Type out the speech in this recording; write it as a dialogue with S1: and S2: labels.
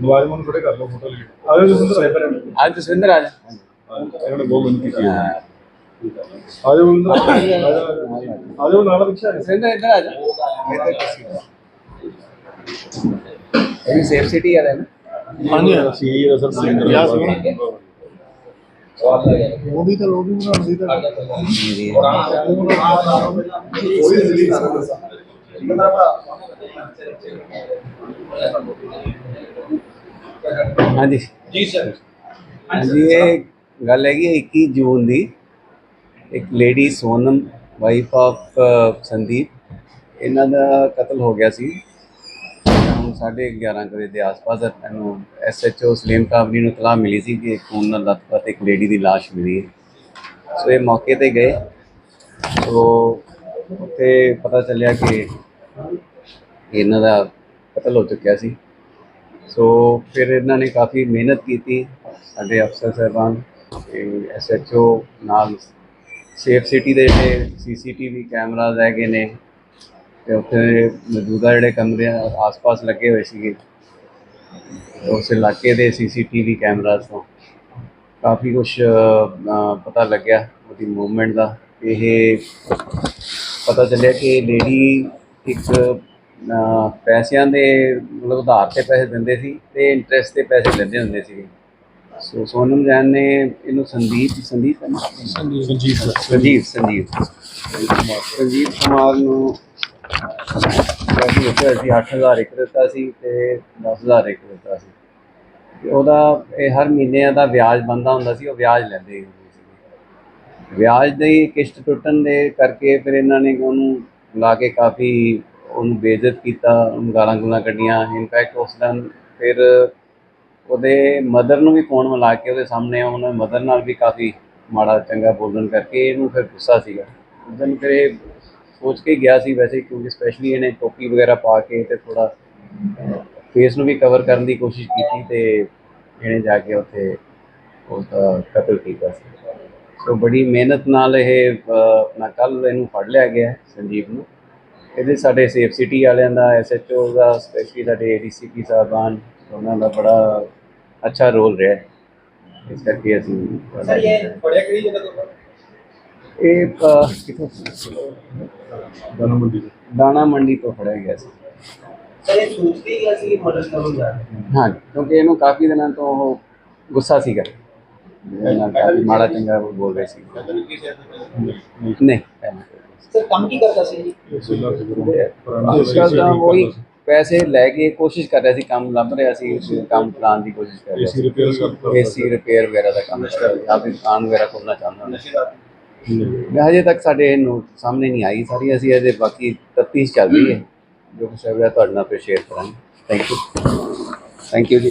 S1: Mobile ਨੂੰ ਥੋੜੇ ਕਰ ਲਓ ਫੋਟੋ ਲਈ ਆਜੋ ਜਸਵਿੰਦਰ
S2: ਅੱਜ ਜਸਵਿੰਦਰ ਆ ਜਾ
S1: ਇਹਨਾਂ ਨੇ ਬਹੁਤ ਮਿਹਨਤ ਕੀਤੀ ਹੈ। ਆਜੋ ਮਿੰਦਰ ਆਜੋ ਨਾਲ ਪਿੱਛੇ
S2: ਜਸਵਿੰਦਰ ਇੱਧਰ ਆ ਜਾ। ਇਹ ਵੀ ਸੇਫ ਸਿਟੀ ਵਾਲਾ ਹੈ ਨਾ?
S1: ਹਾਂਜੀ। ਸੀ ਸਰ ਸਿਲਿੰਡਰ ਯਾ ਸੀ ਉਹਦੀ ਤਾਂ ਲੋਬੀ ਬਣਾਉਂਦੀ ਤਾਂ। ਉਹਦੀ ਦਿੱਲੀ
S2: ਹਾਂਜੀ।
S3: ਜੀ ਸਰ
S2: ਹਾਂਜੀ ਇਹ ਗੱਲ ਹੈਗੀ ਹੈ 21 ਜੂਨ ਦੀ। ਇੱਕ lady Sonam wife of Sandeep. ਇਹਨਾਂ ਦਾ ਕਤਲ ਹੋ ਗਿਆ ਸੀ। ਹੁਣ ਸਾਢੇ 11 ਕੁ ਵਜੇ ਦੇ ਆਸ-ਪਾਸ ਇਹਨੂੰ ਐਸਐਚਓ ਸਲੀਮ ਕਾਬਰੀ ਨੂੰ ਇਤਲਾਹ ਮਿਲੀ ਸੀ ਕਿ ਖੂਨ ਨਾਲ ਲੱਥਪੱਥ ਇੱਕ ਲੇਡੀ ਦੀ ਲਾਸ਼ ਮਿਲੀ ਹੈ। ਸੋ ਇਹ ਮੌਕੇ ਤੇ ਗਏ। ਸੋ ਉੱਥੇ ਪਤਾ ਚੱਲਿਆ ਕਿ ਇਹਨਾਂ ਦਾ ਕਤਲ ਹੋ ਚੁੱਕਿਆ ਸੀ। ਸੋ ਫਿਰ ਇਹਨਾਂ ਨੇ ਕਾਫੀ ਮਿਹਨਤ ਕੀਤੀ ਸਾਡੇ ਅਫਸਰ ਸਾਹਿਬਾਨ ਐਸਐਚਓ ਨਾਲ ਸੇਫ ਸਿਟੀ ਦੇ ਜਿਹੜੇ ਸੀਸੀਟੀਵੀ ਕੈਮਰਾਜ਼ ਹੈਗੇ ਨੇ ਤੇ ਉੱਥੇ ਮੌਜੂਦਾ ਜਿਹੜੇ ਕਮਰੇ ਆ, ਆਸ-ਪਾਸ ਲੱਗੇ ਹੋਏ ਸੀਗੇ। ਉਸ ਇਲਾਕੇ ਦੇ ਸੀਸੀਟੀਵੀ ਕੈਮਰਾਜ਼ ਤੋਂ ਕਾਫੀ ਕੁਝ ਪਤਾ ਲੱਗਿਆ ਉਹਦੀ ਮੂਵਮੈਂਟ ਦਾ। ਇਹ ਪਤਾ ਚੱਲਿਆ ਕਿ ਲੇਡੀ ਇੱਕ ਅਹ, ਪੈਸਿਆਂ ਦੇ ਮਤਲਬ ਉਧਾਰ ਤੇ ਪੈਸੇ ਦਿੰਦੇ ਸੀ ਤੇ ਇੰਟਰਸਟ ਤੇ ਪੈਸੇ ਲੈਂਦੇ ਹੁੰਦੇ ਸੀ ਸੋ ਸੋਨਮ ਜੈਨ ਨੇ ਇਹਨੂੰ ਸੰਦੀਪ ਸੰਦੀਪ ਹੈ ਨਾ? ਸੰਜੀਵ ਸੰਜੀਵ ਸੰਜੀਵ ਕੁਮਾਰ ਨੂੰ ਪੈਸੇ ਦਿੱਤੇ ਹੋਏ 8000 ਇੱਕ ਦਿੱਤਾ ਸੀ ਤੇ 10000 ਇੱਕ ਦਿੱਤਾ ਸੀ। ਤੇ ਉਹਦਾ ਇਹ ਹਰ ਮਹੀਨੇ ਦਾ ਵਿਆਜ ਬੰਦਾ ਹੁੰਦਾ ਸੀ, ਉਹ ਵਿਆਜ ਲੈਂਦੇ ਹੁੰਦੇ ਸੀ। ਵਿਆਜ ਦੀ ਕਿਸ਼ਤ ਟੁੱਟਣ ਦੇ ਕਰਕੇ ਫਿਰ ਇਹਨਾਂ ਨੇ ਉਹਨੂੰ ਲਾ ਕੇ ਕਾਫੀ ਉਹਨੂੰ ਬੇਇੱਜ਼ਤ ਕੀਤਾ, ਉਹਨੂੰ ਗਾਲਾਂ ਗੁਲਾਂ ਕੱਢੀਆਂ। ਇਨਫੈਕਟ ਉਸ ਦਿਨ ਫਿਰ ਉਹਦੇ ਮਦਰ ਨੂੰ ਵੀ ਫੋਨ ਮਿਲਾ ਕੇ ਉਹਦੇ ਸਾਹਮਣੇ ਉਹਨਾਂ ਮਦਰ ਨਾਲ ਵੀ ਕਾਫੀ ਮਾੜਾ ਚੰਗਾ ਬੋਲਣ ਕਰਕੇ ਇਹਨੂੰ ਫਿਰ ਗੁੱਸਾ ਸੀਗਾ। ਉਸ ਦਿਨ ਫਿਰ ਇਹ ਸੋਚ ਕੇ ਗਿਆ ਸੀ ਵੈਸੇ, ਕਿਉਂਕਿ ਸਪੈਸ਼ਲੀ ਇਹਨੇ ਟੋਪੀ ਵਗੈਰਾ ਪਾ ਕੇ ਤੇ ਥੋੜਾ ਫੇਸ ਨੂੰ ਵੀ ਕਵਰ ਕਰਨ ਦੀ ਕੋਸ਼ਿਸ਼ ਕੀਤੀ ਤੇ ਇਹਨੇ ਜਾ ਕੇ ਉੱਥੇ ਉਹਦਾ ਕਤਲ ਕੀਤਾ ਸੀ। ਸੋ ਬੜੀ ਮਿਹਨਤ ਨਾਲ ਇਹ ਆਪਣਾ ਕੱਲ ਇਹਨੂੰ ਫੜ ਲਿਆ ਗਿਆ ਸੰਜੀਵ ਨੂੰ। ਇਹਦੇ ਸਾਡੇ ਸੇਫ ਸਿਟੀ ਵਾਲਿਆਂ ਦਾ ਐਸਐਚਓ ਦਾ ਸਪੈਸ਼ਲੀ ਸਾਡੇ ਏਡੀਸੀਪੀ ਸਾਹਿਬਾਨ, ਉਹਨਾਂ ਦਾ ਬੜਾ ਅੱਛਾ ਰੋਲ ਰਿਹਾ। ਇਸ ਕਰਕੇ ਅਸੀਂ
S3: ਸਰ ਇਹ ਬੜਿਆ ਕਿਹੜੀ ਜਗ੍ਹਾ ਤੋਂ?
S2: ਇਹ ਅ, ਕਿੱਥੋਂ
S1: ਦਾਣਾ ਮੰਡੀ ਦੇ
S2: ਦਾਣਾ ਮੰਡੀ ਤੋਂ ਫੜਿਆ ਗਿਆ ਸੀ।
S3: ਸਰ ਇਹ ਸੂਚਦੀ ਗਿਆ ਸੀ ਮਦਦ ਕਰਨ ਜਾ ਰਹੇ
S2: ਹਾਂ ਕਿਉਂਕਿ ਇਹਨੂੰ ਕਾਫੀ ਦਿਨਾਂ ਤੋਂ ਉਹ ਗੁੱਸਾ ਸੀਗਾ। ਇਹਨਾਂ ਕਾਫੀ ਮਾੜਾ ਚੰਗਾ ਬੋਲ ਰਹੇ ਸੀ। ਨਹੀਂ
S3: ਸਰ ਕੰਮ ਕੀ ਕਰਦਾ ਸੀ ਜੀ?
S1: ਸਿਲਾ
S2: ਅੱਜ ਕੱਲ੍ਹ ਤਾਂ ਉਹੀ ਪੈਸੇ ਲੈ ਕੇ ਕੋਸ਼ਿਸ਼ ਕਰ ਰਿਹਾ ਸੀ ਕੰਮ ਲੱਭ ਰਿਹਾ ਸੀ ਕੰਮ ਚਲਾਉਣ ਦੀ ਕੋਸ਼ਿਸ਼ ਕਰ ਰਿਹਾ
S1: ਏਸੀ
S2: ਸੀ
S1: ਰਿਪੇਅਰ ਕਰਦਾ
S2: ਏਸੀ ਰਿਪੇਅਰ ਵਗੈਰਾ ਦਾ ਕੰਮ ਕਰ ਰਿਹਾ ਫਿਰ ਦੁਕਾਨ ਵਗੈਰਾ ਖੋਲ੍ਹਣਾ ਚਾਹੁੰਦਾ ਹੁੰਦਾ ਮੈਂ ਹਜੇ ਤੱਕ ਸਾਡੇ ਨੂੰ ਸਾਹਮਣੇ ਨਹੀਂ ਆਈ ਸਾਰੀ, ਅਸੀਂ ਅਜੇ ਬਾਕੀ ਤਫਤੀਸ਼ ਚੱਲ ਰਹੀ ਹੈ। ਜੋ ਕੁਛ ਹੈ ਤੁਹਾਡੇ ਨਾਲ ਫਿਰ ਸ਼ੇਅਰ ਕਰਾਂਗੇ। ਥੈਂਕ ਯੂ ਥੈਂਕ ਯੂ ਜੀ।